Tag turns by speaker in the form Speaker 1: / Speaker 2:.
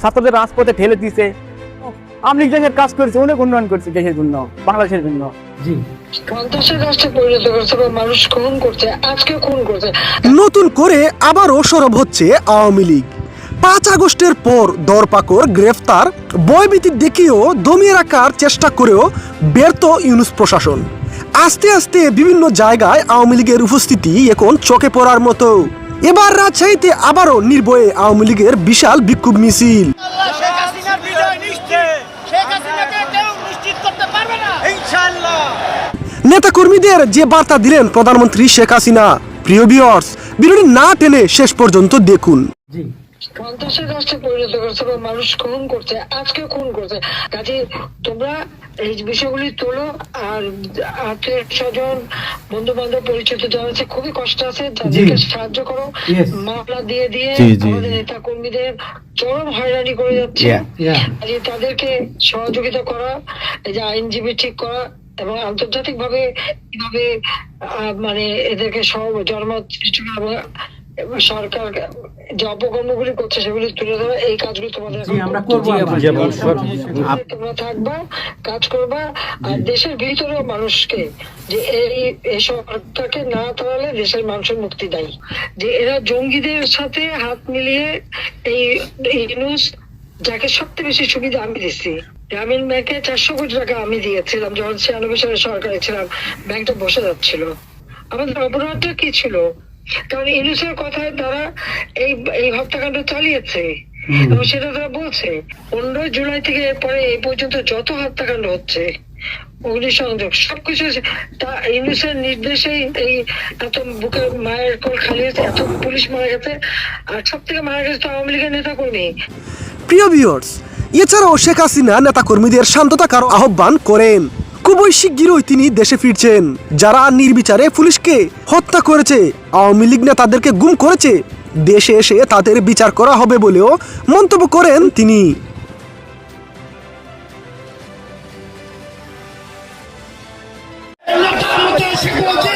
Speaker 1: ছাত্রদের রাজপথে ঠেলে দিছে। আওয়ামী লীগ দেশের কাজ করেছে অনেক উন্নয়ন করেছে দেশের জন্য বাংলাদেশের জন্য।
Speaker 2: জি।
Speaker 3: সন্ত্রাসের রাষ্ট্রে পরিণত করছে বা মানুষ খুন করছে আজকে খুন করছে।
Speaker 4: নতুন করে আবারও সরব হচ্ছে আওয়ামী লীগ। পাঁচ আগস্টের পর দরপাকর গ্রেফতার বয়ভীতি দেখিয়েও দমিয়ে রাখার চেষ্টা করেও ব্যর্থ ইউনুস প্রশাসন। আস্তে আস্তে বিভিন্ন জায়গায় আওয়ামী লীগের উপস্থিতি এখন চোখে পড়ার মতো। এবার রাজশাহীতে আবারও নির্ভয়ে আওয়ামী লীগের বিশাল বিক্ষোভ মিছিল। নেতাকর্মীদের যে বার্তা দিলেন প্রধানমন্ত্রী শেখ হাসিনা প্রিয় বিয়র্স বিরোধী না টেনে শেষ পর্যন্ত দেখুন।
Speaker 2: জি।
Speaker 3: সন্ত্রাসের রাষ্ট্রে পরিণত করছে বা মানুষ খুন করছে আজকে খুন করছে। কাজে তোমরা এই বিষয়গুলি তোলো আর আত্মীয় স্বজন বন্ধু বান্ধব পরিচিত যারা আছে খুবই কষ্ট আছে তাদেরকে সাহায্য করো। মামলা দিয়ে দিয়ে আমাদের নেতা কর্মীদের চরম হয়রানি করে যাচ্ছে. কাজে তাদেরকে সহযোগিতা করা এই যে আইনজীবী ঠিক করা এবং আন্তর্জাতিক ভাবে কীভাবে আহ, মানে এদেরকে সব জনমত সৃষ্টি করা সরকার যে অপকর্মগুলি করছে সেগুলি তুলে ধরা এই কাজগুলি তোমাদের
Speaker 2: আমরা করব
Speaker 3: তোমরা থাকবা কাজ করবা আর দেশের ভিতরে মানুষকে যে এই এই সরকারকে না তাড়ালে দেশের মানুষের মুক্তি দেয়। যে এরা জঙ্গিদের সাথে হাত মিলিয়ে এই এই নিউজ যাকে সবচেয়ে বেশি সুবিধা আমি দিচ্ছি। গ্রামীণ ব্যাংকে চারশো কোটি টাকা আমি দিয়েছিলাম যখন ছিয়ানব্বই সালে সরকারে ছিলাম ব্যাংকটা বসে যাচ্ছিল। আমাদের অপরাধটা কি ছিল? কারণ ইউনুসের কথায় তারা এই এই হত্যাকাণ্ড চালিয়েছে। এবং সেটা তারা বলছে পনেরোই জুলাই থেকে এরপরে এই পর্যন্ত যত হত্যাকাণ্ড হচ্ছে অগ্নিসংযোগ সবকিছু তা ইউনুসের নির্দেশেই এই এত বুকের মায়ের কোল খালি হয়েছে এত পুলিশ মারা গেছে আর সব থেকে মারা গেছে তো আওয়ামী লীগের নেতা কর্মী
Speaker 4: প্রিয় ভিউয়ার্স এছাড়াও শেখ হাসিনা নেতাকর্মীদের শান্ত থাকার আহ্বান করেন। খুবই শিগগিরই তিনি দেশে ফিরছেন। যারা নির্বিচারে পুলিশকে হত্যা করেছে, আওয়ামী লীগ না তাদেরকে গুম করেছে, দেশে এসে তাদের বিচার করা হবে বলেও মন্তব্য করেন তিনি। Chico